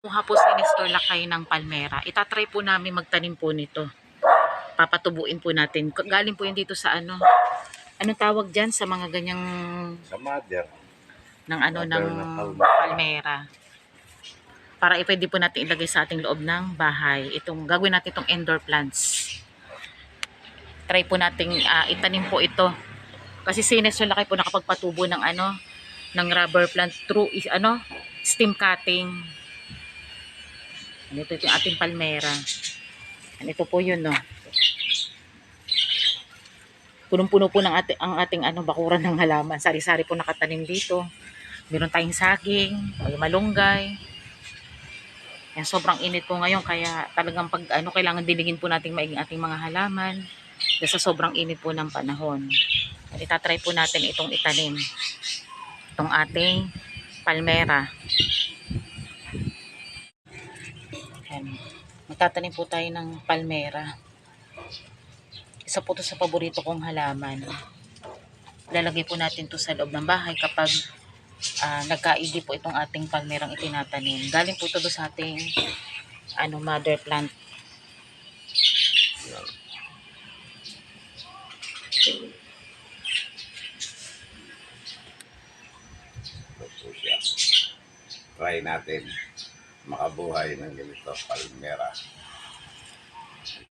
Kuha po si Nestor Lakay ng palmera. Itatry po namin magtanim po nito. Papatubuin po natin. Galing po yun dito sa ano. Anong tawag dyan sa mga ganyang Sa mother. ng ano ng Mother na palmera. palmera. Para i- pwede po natin ilagay sa ating loob ng bahay. Itong gagawin natin itong indoor plants. Try po nating ah, itanim po ito. Kasi si Nestor Lakay po nakapagpatubo ng ano ng rubber plant through is ano steam cutting. Ano ito yung ating palmera. Ano ito po yun, no? Punong-puno po ng ating, ang ating ano, bakuran ng halaman. Sari-sari po nakatanim dito. Meron tayong saging, may malunggay. Yan, sobrang init po ngayon kaya talagang pag ano, kailangan dinigin po natin maiging ating mga halaman dahil sa sobrang init po ng panahon. At itatry po natin itong itanim. Itong ating palmera. Magtatanim po tayo ng palmera. Isa po to sa paborito kong halaman. Lalagay po natin to sa loob ng bahay kapag ah, nagkaidi po itong ating palmerang itinatanim. Galing po to sa ating ano, mother plant. Try natin makabuhay ng ganito, palmera.